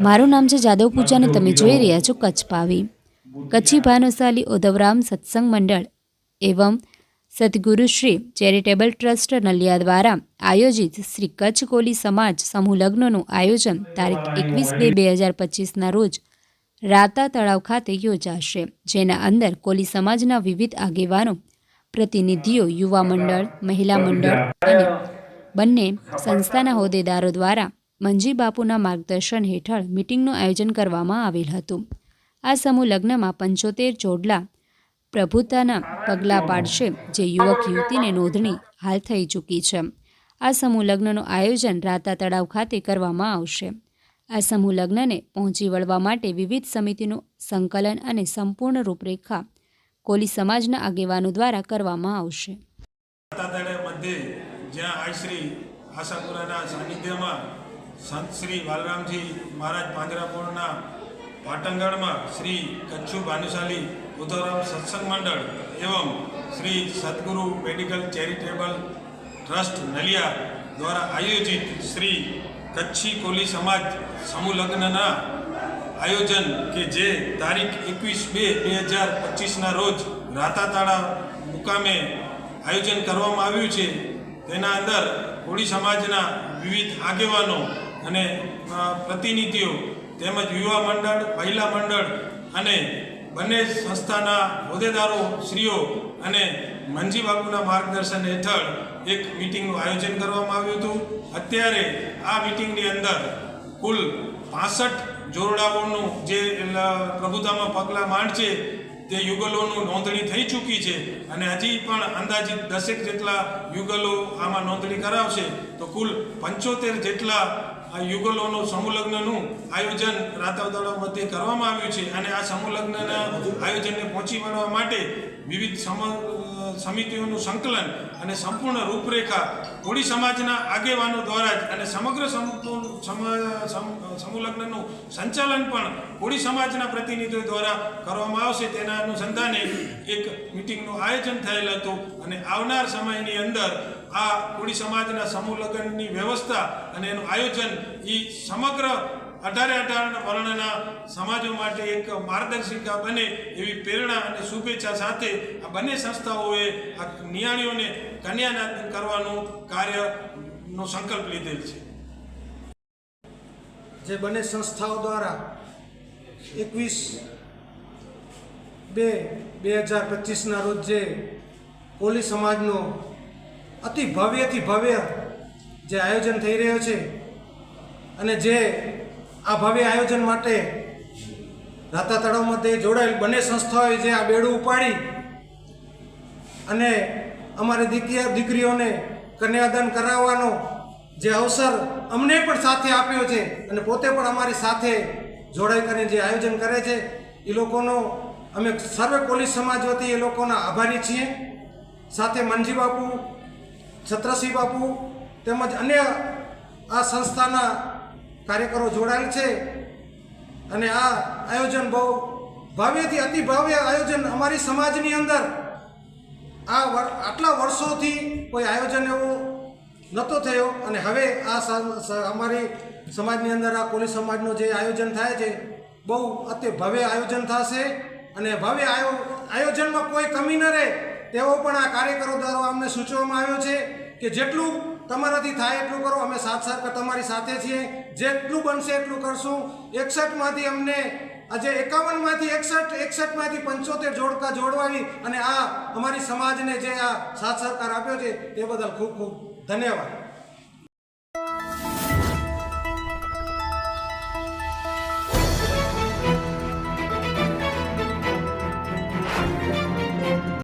મારું નામ છે જાદવ પૂજા અને તમે જોઈ રહ્યા છો કચ્છ પાવી. કચ્છી ભાનુશાલી ઉધવરામ સત્સંગ મંડળ એવં સદગુરુ શ્રી ચેરિટેબલ ટ્રસ્ટ નલિયા દ્વારા આયોજિત શ્રી કચ્છ કોલી સમાજ સમૂહ લગ્નનું આયોજન તારીખ એકવીસ બે બે હજાર પચીસના રોજ રાતા તળાવ ખાતે યોજાશે, જેના અંદર કોલી સમાજના વિવિધ આગેવાનો, પ્રતિનિધિઓ, યુવા મંડળ, મહિલા મંડળ અને બંને સંસ્થાના હોદ્દેદારો દ્વારા મંજી બાપુના માર્ગદર્શન હેઠળ મિટિંગનું આયોજન કરવામાં આવેલ હતું. આ સમૂહ લગ્નમાં પંચોતેર જોડલા પ્રભુતાના પગલાં પાડશે, જે યુવક યુવતીને નોંધણી હાલ થઈ ચૂકી છે. આ સમૂહ લગ્નનું આયોજન રાતા તળાવ ખાતે કરવામાં આવશે. આ સમૂહ લગ્નને પહોંચી વળવા માટે વિવિધ સમિતિનું સંકલન અને સંપૂર્ણ રૂપરેખા કોલી સમાજના આગેવાનો દ્વારા કરવામાં આવશે. જ્યાં આશ્રી આશાપુરાના સાનિધ્યમાં સંત શ્રી બાલરામજી મહારાજ પાંજરાપોળના પાટણગઢમાં શ્રી કચ્છુ ભાનુશાલી ઉધોરામ સત્સંગ મંડળ એવં શ્રી સદગુરુ મેડિકલ ચેરિટેબલ ટ્રસ્ટ નલિયા દ્વારા આયોજિત શ્રી કચ્છી કોલી સમાજ સમૂહ લગ્નના આયોજન કે જે તારીખ એકવીસ બે બે હજાર પચીસના રોજ રાતાતાળા મુકામે આયોજન કરવામાં આવ્યું છે. તેના અંદર કોળી સમાજના વિવિધ આગેવાનો અને પ્રતિનિધિઓ તેમજ યુવા મંડળ, મહિલા મંડળ અને બંને સંસ્થાના હોદ્દેદારો, શ્રીઓ અને મંજીબાબુના માર્ગદર્શન હેઠળ એક મિટિંગનું આયોજન કરવામાં આવ્યું હતું. અત્યારે આ મિટિંગની અંદર કુલ પાસઠ જોરડાઓનું જે પ્રભુતામાં પગલાં માંડ છે, તે યુગલોનું નોંધણી થઈ ચૂકી છે અને હજી પણ અંદાજિત દસેક જેટલા યુગલો આમાં નોંધણી કરાવશે, તો કુલ પંચોતેર જેટલા આ યુગલોનું સમૂહ લગ્નનું આયોજન રાતાવ તળાવ મધ્યે કરવામાં આવ્યું છે અને આ સમૂહ લગ્નના આયોજનને પહોંચી વળવા માટે વિવિધ સમ સમિતિઓનું સંકલન અને સંપૂર્ણ રૂપરેખા કોળી સમાજના આગેવાનો દ્વારા જ અને સમગ્ર સમૂહ લગ્નનું સંચાલન પણ કોળી સમાજના પ્રતિનિધિઓ દ્વારા કરવામાં આવશે. તેના અનુસંધાને એક મિટિંગનું આયોજન થયેલ હતું. અને આવનાર સમયની અંદર આ કોળી સમાજના સમૂહ લગ્નની વ્યવસ્થા અને એનું આયોજન એ સમગ્ર અઢારે અઢાર વર્ણના સમાજો માટે એક માર્ગદર્શિકા બને એવી પ્રેરણા અને શુભેચ્છા સાથે આ બંને સંસ્થાઓએ આ નિયાણીઓને કન્યાદાન કરવાનું કાર્યનો સંકલ્પ લીધેલ છે. જે બંને સંસ્થાઓ દ્વારા એકવીસ બે બે હજાર પચીસના રોજ જે કોલી સમાજનો અતિ ભવ્યથી ભવ્ય જે આયોજન થઈ રહ્યો છે અને જે આ ભવ્ય આયોજન માટે રાતા તળાવમાં તે જોડાયેલ બંને સંસ્થાઓએ જે આ બેડું ઉપાડી અને અમારી દીકરી દીકરીઓને કન્યાદાન કરાવવાનો જે અવસર અમને પણ સાથે આપ્યો છે અને પોતે પણ અમારી સાથે જોડાઈ કરીને જે આયોજન કરે છે, એ લોકોનો અમે સર્વે પોલીસ સમાજ વતી એ લોકોના આભારી છીએ. સાથે મનજી બાપુ, છત્રસિંહ બાપુ તેમજ અન્ય આ સંસ્થાના કાર્યકરો જોડાયેલ છે. અને આ આયોજન બહુ ભવ્યથી, અતિ ભવ્ય આયોજન અમારી સમાજની અંદર આ આટલા વર્ષોથી કોઈ આયોજન એવું નહોતો થયો. અને હવે આ અમારી સમાજની અંદર આ કોલી સમાજનું જે આયોજન થાય છે, બહુ અતિ ભવ્ય આયોજન થશે. અને ભવ્ય આયો, આયોજનમાં કોઈ કમી ન રહે. તેવો પણ આ કાર્યકરો દ્વારા અમને સૂચવવામાં આવ્યો છે કે જેટલું તમારાથી થાય એટલું કરો. અમે સાથ સાથ તમારી સાથે છીએ. જેટલું બનશે એટલું કરશું. એકસઠમાંથી અમને આજે એકાવનમાંથી એકસઠ, એકસઠમાંથી પંચોતેર જોડકા જોડવાની અને આ અમારી સમાજને જે આ સાથ સહકાર આપ્યો છે તે બદલ ખૂબ ખૂબ ધન્યવાદ.